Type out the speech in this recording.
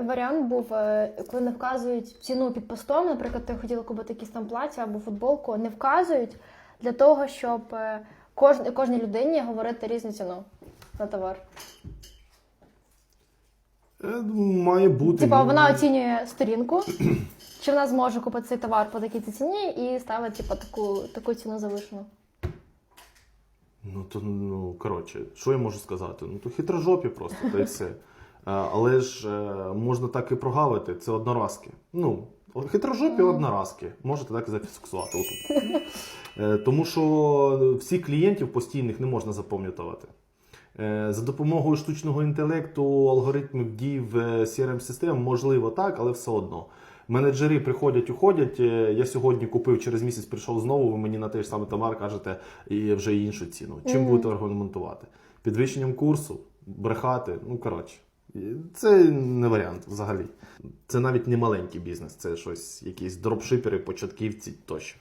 варіант був, е, коли не вказують ціну під постом. Наприклад, ти хотіла купити якісь там плаття або футболку, не вказують для того, щоб е, кож, кожній людині говорити різну ціну на товар. Е, Має бути. Типа ну, вона оцінює сторінку, чи вона зможе купити цей товар по такій ціні і ставить типа таку, таку ціну завишену. Ну то ну коротше, що я можу сказати? Ну то хитрожопі просто, та й все. Е, Але ж е, можна так і прогавити, це одноразки. Ну, хитрожопі одноразки. Можете так і зафіксувати отут. Е, Тому що всіх клієнтів постійних не можна запам'ятати. Е, За допомогою штучного інтелекту, алгоритмів дій в crm систем можливо так, але все одно. Менеджери приходять, уходять. Я сьогодні купив, через місяць прийшов знову. Ви мені на той ж самий товар кажете і вже іншу ціну. Чим Мгм. будете аргументувати? Підвищенням курсу, брехати. Ну коротше, це не варіант взагалі. Це навіть не маленький бізнес, це щось, якісь дропшипери, початківці тощо.